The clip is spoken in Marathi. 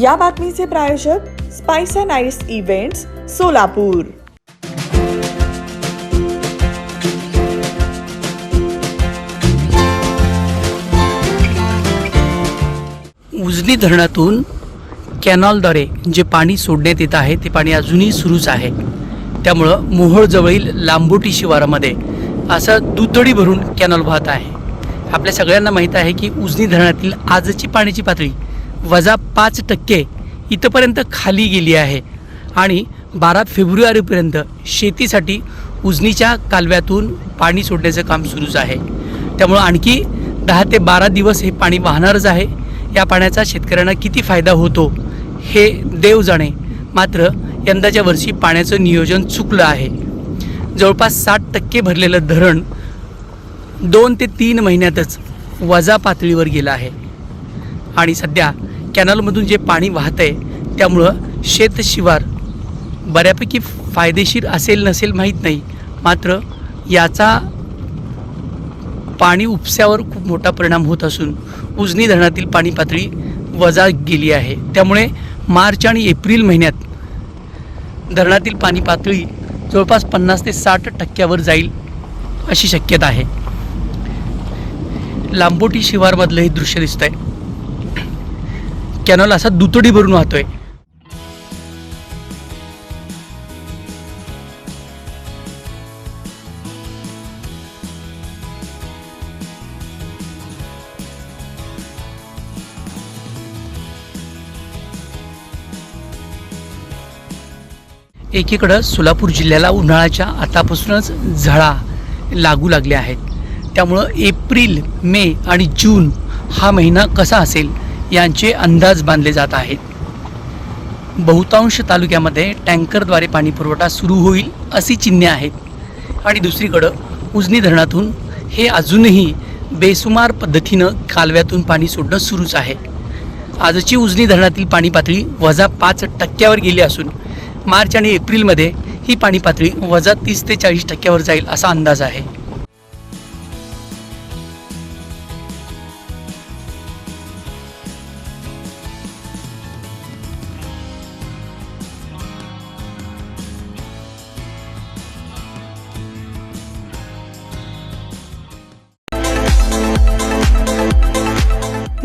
या बातमीचे प्रायोजक spice and ice events Solapur. Ujani धरणातून कॅनॉलद्वारे जे पाणी सोडण्यात येत आहे ते पाणी अजूनही सुरूच आहे. त्यामुळं मोहोळजवळील लांबोटी शिवारामध्ये असं दुतडी भरून कॅनॉल वाहत आहे. आपल्या सगळ्यांना माहीत आहे की उजनी धरणातील आजची पाण्याची पातळी वजा पाच टक्के इथंपर्यंत खाली गेली आहे. आणि बारा फेब्रुवारीपर्यंत शेतीसाठी उजनीच्या कालव्यातून पाणी सोडण्याचं काम सुरूच आहे. त्यामुळं आणखी दहा ते बारा दिवस हे पाणी वाहणारच आहे. या पाण्याचा शेतकऱ्यांना किती फायदा होतो हे देव जाणे. मात्र यंदाच्या वर्षी पाण्याचं नियोजन चुकलं आहे. जवळपास साठ टक्के भरलेलं धरण दोन ते तीन महिन्यातच वजा पातळीवर गेलं आहे. आणि सध्या कॅनलमधून जे पाणी वाहत आहे त्यामुळं शेतशिवार बऱ्यापैकी फायदेशीर असेल नसेल माहीत नाही. मात्र याचा पाणी उपस्यावर खूप मोठा परिणाम होत असून उजनी धरणातील पाणी पातळी वजा गेली आहे. त्यामुळे मार्च आणि एप्रिल महिन्यात धरणातील पाणी पातळी जवळपास पन्नास ते साठ टक्क्यावर जाईल अशी शक्यता आहे. लांबोटी शिवारमधलं हे दृश्य दिसतंय. कॅनॉल असा दुतडी भरून वाहतोय. एकीकडं सोलापूर जिल्ह्याला उन्हाळ्याच्या आतापासूनच झळा लागू लागल्या आहेत. त्यामुळं एप्रिल मे आणि जून हा महिना कसा असेल यांचे अंदाज बांधले जात आहेत. बहुतांश तालुक्यामध्ये टँकरद्वारे पाणी पुरवठा सुरू होईल अशी चिन्हे आहेत. आणि दुसरीकडं उजनी धरणातून हे अजूनही बेसुमार पद्धतीनं कालव्यातून पाणी सोडणं सुरूच आहे. आजची उजनी धरणातील पाणी पातळी वजा पाच टक्क्यावर गेली असून मार्च आणि एप्रिलमध्ये ही पाणी पातळी वजा तीस ते चाळीस टक्क्यावर जाईल असा अंदाज आहे.